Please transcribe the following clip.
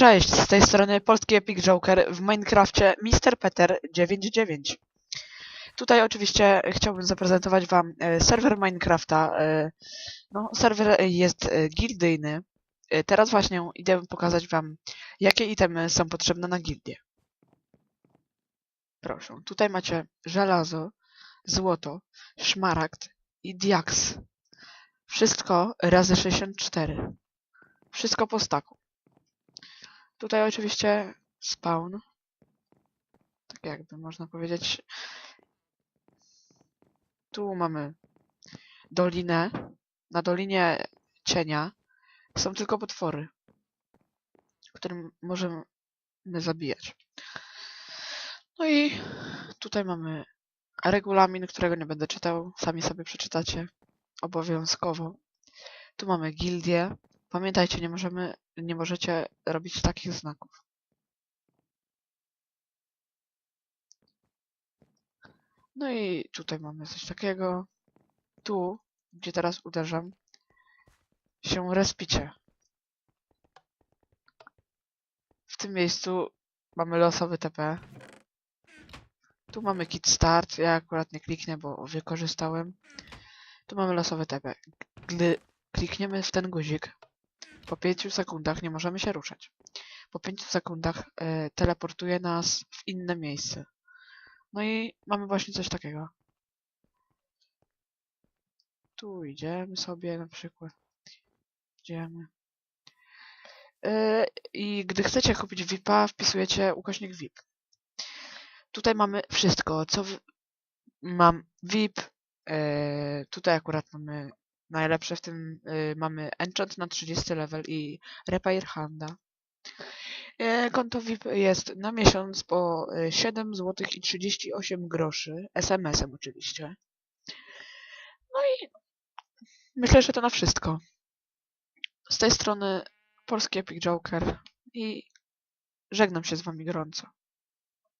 Cześć, z tej strony polski Epic Joker w Minecrafcie Mr. Peter 99. Tutaj oczywiście chciałbym zaprezentować wam e, serwer Minecrafta. E, No, serwer jest e, gildyjny. Teraz właśnie idę pokazać wam, jakie itemy są potrzebne na gildię. Proszę, tutaj macie żelazo, złoto, szmaragd i diaks. Wszystko razy 64. Wszystko po staku. Tutaj oczywiście spawn. Tak jakby można powiedzieć. Tu mamy dolinę. Na dolinie cienia są tylko potwory, którym możemy zabijać. No i tutaj mamy regulamin, którego nie będę czytał. Sami sobie przeczytacie obowiązkowo. Tu mamy gildię. Pamiętajcie, nie możemy, nie możecie robić takich znaków. No i tutaj mamy coś takiego. Tu, gdzie teraz uderzam, się respicie. W tym miejscu mamy losowy TP. Tu mamy kit start. Ja akurat nie kliknę, bo wykorzystałem. Tu mamy losowy TP. Gdy klikniemy w ten guzik, po 5 sekundach nie możemy się ruszać. Po 5 sekundach e, teleportuje nas w inne miejsce. No i mamy właśnie coś takiego. Tu idziemy sobie na przykład. Idziemy. E, I gdy chcecie kupić VIP-a, wpisujecie ukośnik VIP. Tutaj mamy wszystko, co w... mam VIP. E, tutaj akurat mamy najlepsze w tym y, mamy Enchant na 30 level i Repair Handa. E, konto VIP jest na miesiąc po y, 7 zł i 38 groszy, SMS-em oczywiście. No i myślę, że to na wszystko. Z tej strony polski Epic Joker i żegnam się z wami gorąco.